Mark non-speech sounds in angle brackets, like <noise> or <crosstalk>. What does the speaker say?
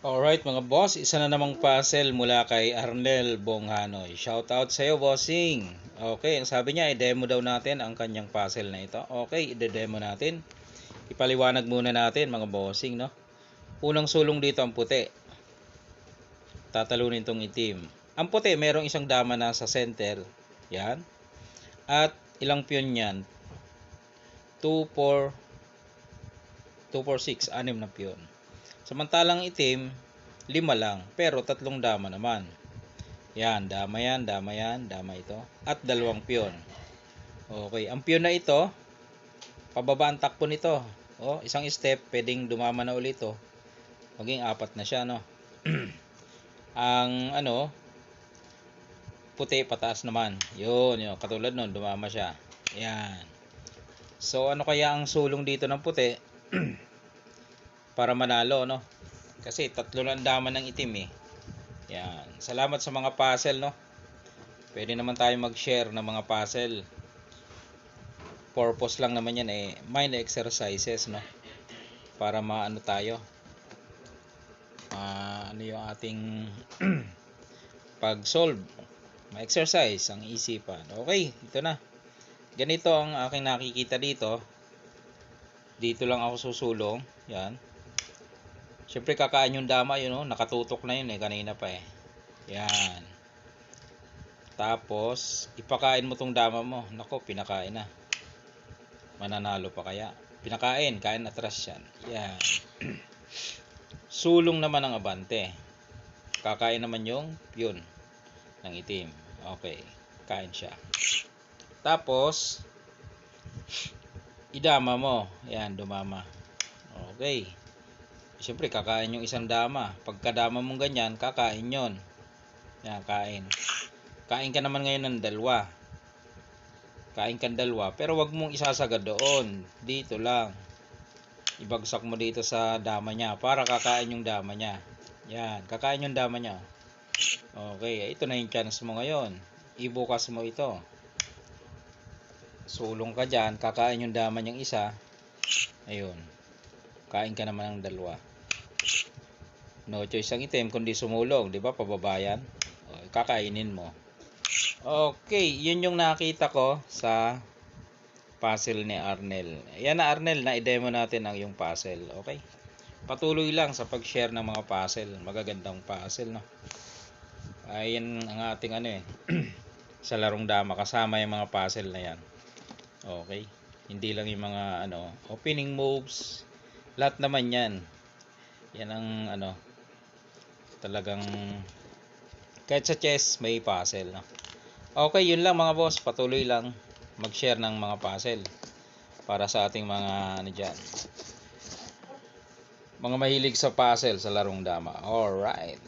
Alright mga boss, isa na namang puzzle mula kay Arnel Bonghanoy. Shout out sa iyo, bossing. Okay, ang sabi niya, i-demo daw natin ang kanyang puzzle na ito. Okay, i-demo natin. Ipaliwanag muna natin mga bossing, no? Unang sulong dito ang puti. Tatalunin tong itim. Ang puti, merong isang dama na sa center. Yan. At ilang piyon yan? 2, 4, 2, 4, 6, anim na piyon. Samantalang itim, lima lang, pero tatlong dama naman. Yan, dama yan, dama yan, dama ito. At dalawang piyon. Okay, ang piyon na ito, pababa ang takbo nito. O, isang step, pwedeng dumama na ulit ito. Maging apat na siya, no? <clears throat> ang, ano, puti, pataas naman. Yun, yun, katulad nun, dumama siya. Yan. So, ano kaya ang sulong dito ng puti? <clears throat> para manalo no? Kasi tatlo lang dama ng itim eh. Yan. Salamat sa mga puzzle no? Pwede naman tayo mag-share ng mga puzzle. Purpose lang naman yan eh. Mind exercises no? Para maano tayo. Uh, ano yung ating <clears throat> pag solve ma-exercise ang isipan. Okay ito na. Ganito ang aking nakikita dito. Dito lang ako susulong. Yan Siyempre kakain yung dama yun, oh. nakatutok na yun eh, kanina pa eh. Yan. Tapos, ipakain mo tong dama mo. Nako, pinakain na. Mananalo pa kaya. Pinakain, kain atras yan. Yan. <clears throat> Sulong naman ang abante. Kakain naman yung yun ng itim. Okay, kain siya. Tapos, <sniffs> idama mo. Yan, dumama. Okay. Siyempre, kakain yung isang dama. Pagkadama mong ganyan, kakain yon. Yan, kain. Kain ka naman ngayon ng dalawa. Kain ka ng dalawa. Pero wag mong isasagad doon. Dito lang. Ibagsak mo dito sa dama niya. Para kakain yung dama niya. Yan, kakain yung dama niya. Okay, ito na yung chance mo ngayon. Ibukas mo ito. Sulong ka dyan, kakain yung dama niyang isa. Ayun. Kain ka naman ng dalawa. No choice ang item kundi sumulong, 'di ba? Pababayan. O, kakainin mo. Okay, 'yun yung nakita ko sa puzzle ni Arnel. Yan na Arnel, na i-demo natin ang yung puzzle, okay? Patuloy lang sa pag-share ng mga puzzle, magagandang puzzle, no. Ayan ang ating ano eh <clears throat> sa larong dama kasama yung mga puzzle na yan. Okay? Hindi lang yung mga ano, opening moves. Lahat naman 'yan. Yan ang ano, talagang kahit sa chess may puzzle no? okay yun lang mga boss patuloy lang mag share ng mga puzzle para sa ating mga ano dyan. Mga mahilig sa puzzle sa larong dama. Alright